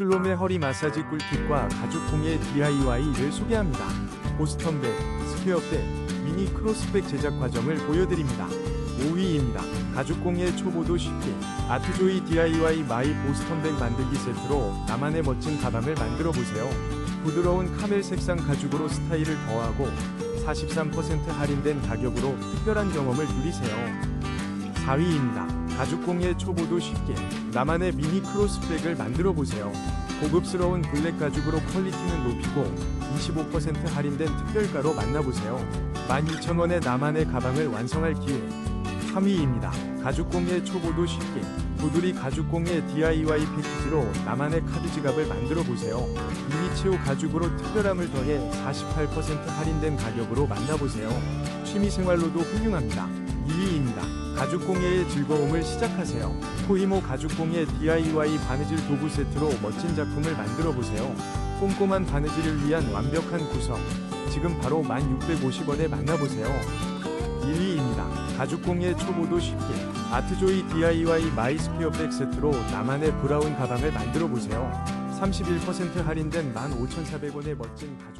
슬롬의 허리 마사지 꿀팁과 가죽 공예 DIY를 소개합니다. 보스턴백, 스퀘어백, 미니 크로스백 제작 과정을 보여드립니다. 5위입니다. 가죽 공예 초보도 쉽게 아트조이 DIY 마이 보스턴백 만들기 세트로 나만의 멋진 가방을 만들어 보세요. 부드러운 카멜 색상 가죽으로 스타일을 더하고 43% 할인된 가격으로 특별한 경험을 누리세요. 4위입니다. 가죽 공예 초보도 쉽게 나만의 미니 크로스백을 만들어 보세요. 고급스러운 블랙 가죽으로 퀄리티는 높이고 25% 할인된 특별가로 만나보세요. 12,000원의 나만의 가방을 완성할 기회. 3위입니다. 가죽 공예 초보도 쉽게 도두리 가죽 공예 DIY 패키지로 나만의 카드 지갑을 만들어 보세요. 미니치오 가죽으로 특별함을 더해 48% 할인된 가격으로 만나보세요. 취미생활로도 훌륭합니다. 2위입니다. 가죽 공예의 즐거움을 시작하세요. 코이모 가죽 공예 DIY 바느질 도구 세트로 멋진 작품을 만들어 보세요. 꼼꼼한 바느질을 위한 완벽한 구성. 지금 바로 1650원에 만나보세요. 1위입니다. 가죽 공예 초보도 쉽게 아트조이 DIY 마이스피어 백 세트로 나만의 브라운 가방을 만들어 보세요. 31% 할인된 15,400원의 멋진 가죽